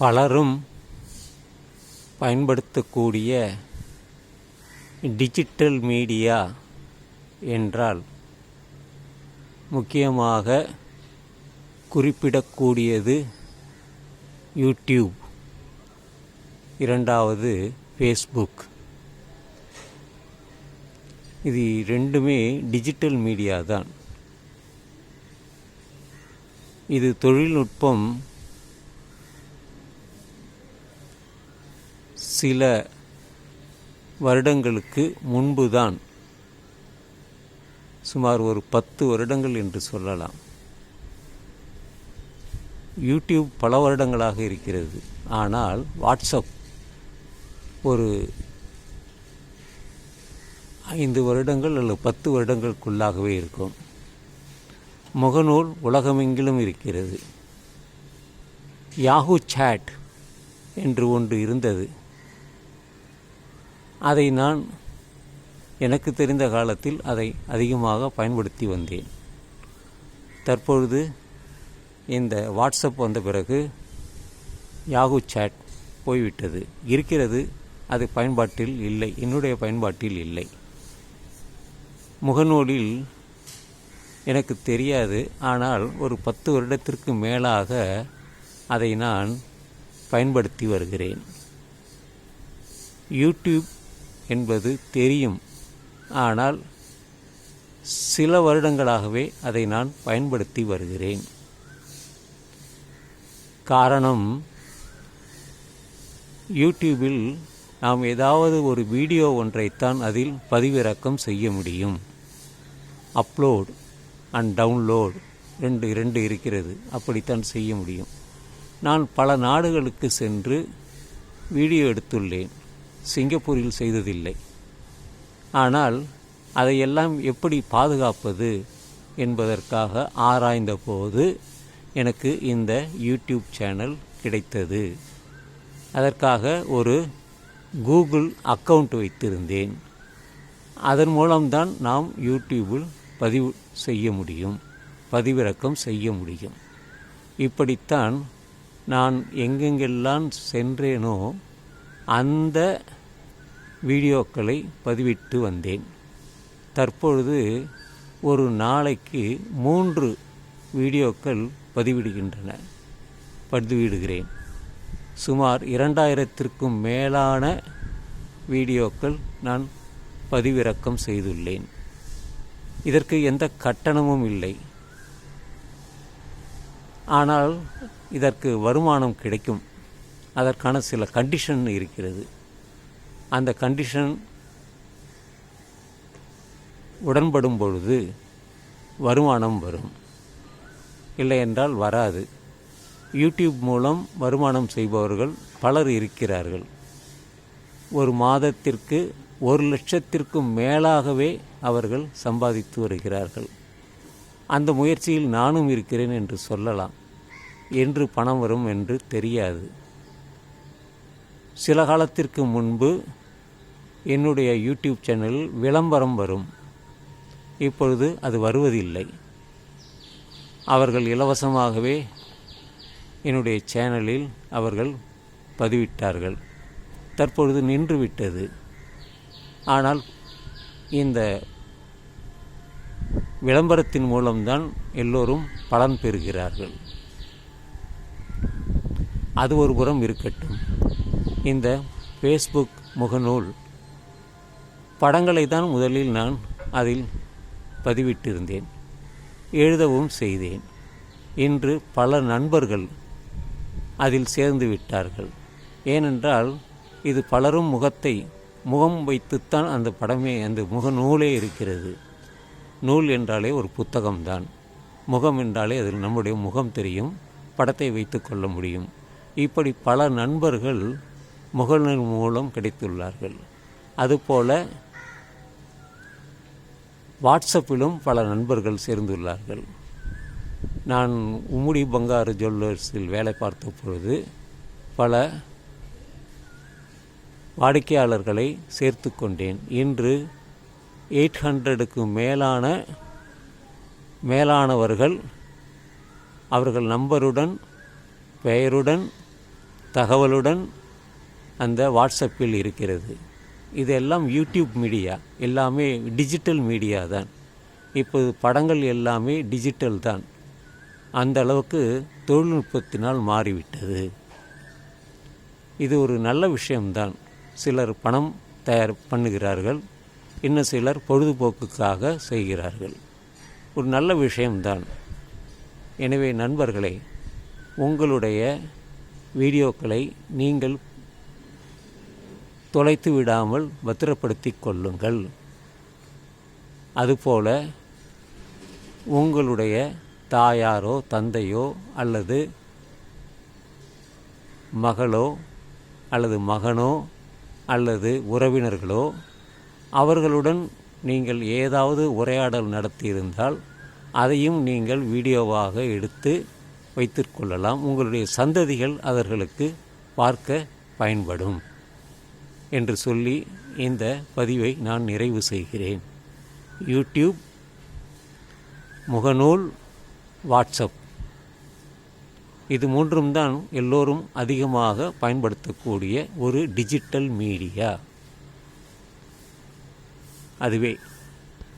பலரும் பயன்படுத்தக்கூடிய digital media என்றால் முக்கியமாக குறிப்பிடக்கூடியது யூடியூப். இரண்டாவது ஃபேஸ்புக் இது ரெண்டுமே டிஜிட்டல் மீடியா தான். இது தொழில்நுட்பம் சில வருடங்களுக்கு முன்புதான் சுமார் ஒரு பத்து வருடங்கள் என்று சொல்லலாம். யூடியூப் பல வருடங்களாக இருக்கிறது. ஆனால் வாட்ஸ்அப் ஒரு ஐந்து வருடங்கள் அல்லது பத்து வருடங்களுக்குள்ளாகவே இருக்கும். முகநூல் உலகமெங்கிலும் இருக்கிறது. யாஹூ சேட் என்று ஒன்று இருந்தது. அதை நான் எனக்கு தெரிந்த காலத்தில் அதை அதிகமாக பயன்படுத்தி வந்தேன். தற்பொழுது இந்த வாட்ஸ்அப் வந்த பிறகு யாகு சேட் போய்விட்டது. இருக்கிறது அது பயன்பாட்டில் இல்லை என்னுடைய பயன்பாட்டில் இல்லை. முகநூலில் எனக்கு தெரியாது ஆனால் ஒரு பத்து வருடத்திற்கு மேலாக அதை நான் பயன்படுத்தி வருகிறேன். யூடியூப் என்பது தெரியும். ஆனால் சில வருடங்களாகவே அதை நான் பயன்படுத்தி வருகிறேன். காரணம் யூடியூபில் நாம் ஏதாவது ஒரு வீடியோ ஒன்றைத்தான் அதில் பதிவிறக்கம் செய்ய முடியும். அப்லோட் அண்ட் டவுன்லோட் ரெண்டு ரெண்டு இருக்கிறது. அப்படித்தான் செய்ய முடியும். நான் பல நாடுகளுக்கு சென்று வீடியோ எடுத்துள்ளேன். சிங்கப்பூரில் செய்ததில்லை. ஆனால் அதையெல்லாம் எப்படி பாதுகாப்பது என்பதற்காக ஆராய்ந்தபோது எனக்கு இந்த யூடியூப் சேனல் கிடைத்தது. அதற்காக ஒரு கூகுள் அக்கவுண்ட் வைத்திருந்தேன். அதன் மூலம்தான் நாம் யூடியூபில் பதிவு செய்ய முடியும் பதிவிறக்கம் செய்ய முடியும். இப்படித்தான் நான் எங்கெங்கெல்லாம் சென்றேனோ அந்த வீடியோக்களை பதிவிட்டு வந்தேன். தற்பொழுது ஒரு நாளைக்கு மூன்று வீடியோக்கள் பதிவிடுகின்றன. பதிவிடுகிறேன். சுமார் இரண்டாயிரத்திற்கும் மேலான வீடியோக்கள் நான் பதிவிறக்கம் செய்துள்ளேன். இதற்கு எந்த கட்டணமும் இல்லை. ஆனால் இதற்கு வருமானம் கிடைக்கும். அதற்கான சில கண்டிஷன் இருக்கிறது. அந்த கண்டிஷன் உடன்படும் பொழுது வருமானம் வரும். இல்லை என்றால் வராது. யூடியூப் மூலம் வருமானம் செய்பவர்கள் பலர் இருக்கிறார்கள். ஒரு மாதத்திற்கு ஒரு லட்சத்திற்கும் மேலாகவே அவர்கள் சம்பாதித்து வருகிறார்கள். அந்த முயற்சியில் நானும் இருக்கிறேன் என்று சொல்லலாம். என்று பணம் வரும் என்று தெரியாது. சில காலத்திற்கு முன்பு என்னுடைய யூடியூப் சேனலில் விளம்பரம் வரும். இப்பொழுது அது வருவதில்லை. அவர்கள் இலவசமாகவே என்னுடைய சேனலில் அவர்கள் பதிவிட்டார்கள். தற்பொழுது நின்றுவிட்டது. ஆனால் இந்த விளம்பரத்தின் மூலம்தான் எல்லோரும் பலன் பெறுகிறார்கள். அது ஒரு புறம் இருக்கட்டும். இந்த ஃபேஸ்புக் முகநூல் படங்களை தான் முதலில் நான் அதில் பதிவிட்டிருந்தேன். எழுதவும் செய்தேன். இன்று பல நண்பர்கள் அதில் சேர்ந்து விட்டார்கள். ஏனென்றால் இது பலரும் முகத்தை முகம் வைத்துத்தான் அந்த படமே அந்த முகநூலே இருக்கிறது. நூல் என்றாலே ஒரு புத்தகம்தான். முகம் என்றாலே அதில் நம்முடைய முகம் தெரியும் படத்தை வைத்து கொள்ள முடியும். இப்படி பல நண்பர்கள் முகநூல் மூலம் கிடைத்துள்ளார்கள். அதுபோல வாட்ஸ்அப்பிலும் பல நண்பர்கள் சேர்ந்துள்ளார்கள். நான் உம்முடி பங்காரு ஜுவல்லர்ஸில் வேலை பார்த்த பொழுது பல வாடிக்கையாளர்களை சேர்த்து கொண்டேன். இன்று எயிட் ஹண்ட்ரடுக்கு மேலான மேலானவர்கள் அவர்கள் நம்பருடன் பெயருடன் தகவலுடன் அந்த வாட்ஸ்அப்பில் இருக்கிறது. இதெல்லாம் யூடியூப் மீடியா. எல்லாமே டிஜிட்டல் மீடியா தான். இப்போது படங்கள் எல்லாமே டிஜிட்டல் தான். அந்த அளவுக்கு தொழில்நுட்பத்தினால் மாறிவிட்டது. இது ஒரு நல்ல விஷயம்தான். சிலர் பணம் தயார் பண்ணுகிறார்கள். இன்னும் சிலர் பொழுதுபோக்குக்காக செய்கிறார்கள். ஒரு நல்ல விஷயம்தான். எனவே நண்பர்களே உங்களுடைய வீடியோக்களை நீங்கள் தொலைத்து விடாமல் பத்திரப்படுத்தி கொள்ளுங்கள். அதுபோல உங்களுடைய தாயாரோ தந்தையோ அல்லது மகளோ அல்லது மகனோ அல்லது உறவினர்களோ அவர்களுடன் நீங்கள் ஏதாவது உரையாடல் நடத்தியிருந்தால் அதையும் நீங்கள் வீடியோவாக எடுத்து வைத்துக்கொள்ளலாம் உங்களுடைய சந்ததிகள் அவர்களுக்கு பார்க்க பயன்படும். என்று சொல்லி இந்த பதிவை நான் நிறைவு செய்கிறேன். யூடியூப் முகநூல் வாட்ஸ்அப். இது மூன்றும் தான் எல்லோரும் அதிகமாக பயன்படுத்தக்கூடிய ஒரு டிஜிட்டல் மீடியா. அதுவே